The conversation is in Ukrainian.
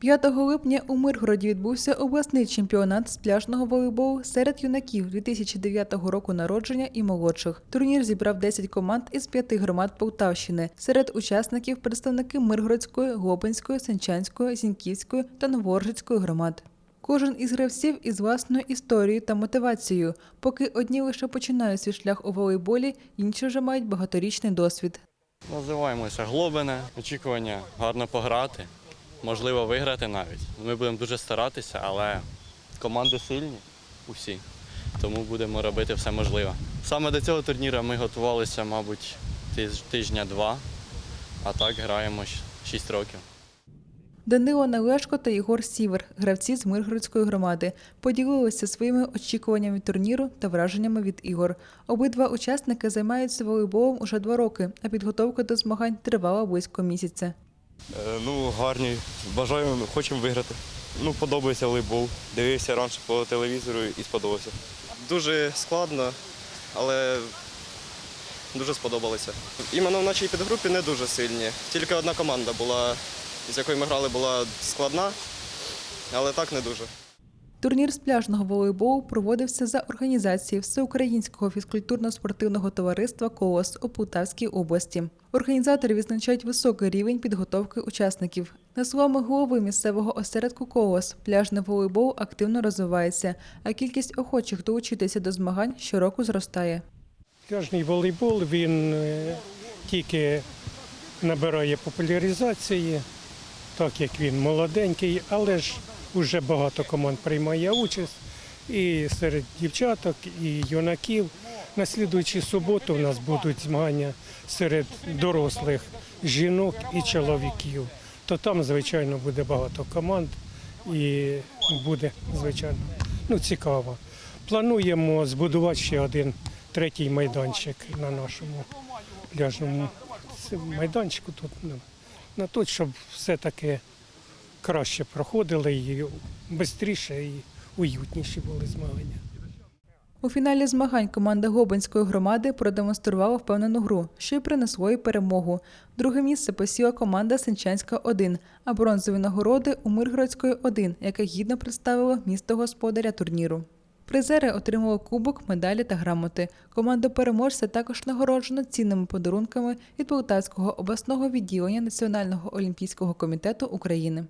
5 липня у Миргороді відбувся обласний чемпіонат з пляжного волейболу серед юнаків 2009 року народження і молодших. Турнір зібрав 10 команд із п'яти громад Полтавщини. Серед учасників представники Миргородської, Глобинської, Сенчанської, Зіньківської та Новоржицької громад. Кожен із гравців із власною історією та мотивацією. Поки одні лише починають свій шлях у волейболі, інші вже мають багаторічний досвід. Називаємося Глобине. Очікування гарно пограти, можливо, виграти навіть. Ми будемо дуже старатися, але команди сильні усі, тому будемо робити все можливе. Саме до цього турніру ми готувалися, мабуть, тижня-два, а так граємо 6 років. Данило Налешко та Єгор Сівер, гравці з Миргородської громади, поділилися своїми очікуваннями турніру та враженнями від ігор. Обидва учасники займаються волейболом уже два роки, а підготовка до змагань тривала близько місяця. Е, Ну, гарні. Бажаємо, хочемо виграти. Ну, подобається волейбол. Дивився раніше по телевізору і сподобався. Дуже складно, але дуже сподобалося. Іменно в нашій підгрупі не дуже сильні. Тільки одна команда була, з якою ми грали, була складна, але так не дуже. Турнір з пляжного волейболу проводився за організації Всеукраїнського фізкультурно-спортивного товариства «Колос» у Полтавській області. Організатори відзначають високий рівень підготовки учасників. На словами голови місцевого осередку «Колос», пляжний волейбол активно розвивається, а кількість охочих долучитися до змагань щороку зростає. Пляжний волейбол він е, тільки набирає популяризації, так як він молоденький, але ж вже багато команд приймає участь. І серед дівчаток, і юнаків. На слідуючу суботу у нас будуть змагання серед дорослих жінок і чоловіків. То там, звичайно, буде багато команд і буде, звичайно, ну, цікаво. Плануємо збудувати ще один третій майданчик на нашому пляжному майданчику. Тут ну, на тут, щоб все-таки краще проходили і швидше і уютніші були змагання. У фіналі змагань команда Глобинської громади продемонструвала впевнену гру, що й принесло їй перемогу. Друге місце посіла команда Сенчанська 1, а бронзові нагороди у Миргородської 1, яка гідно представила місто господаря турніру. Призери отримали кубок, медалі та грамоти. Команду переможця також нагороджено цінними подарунками від Полтавського обласного відділення Національного олімпійського комітету України.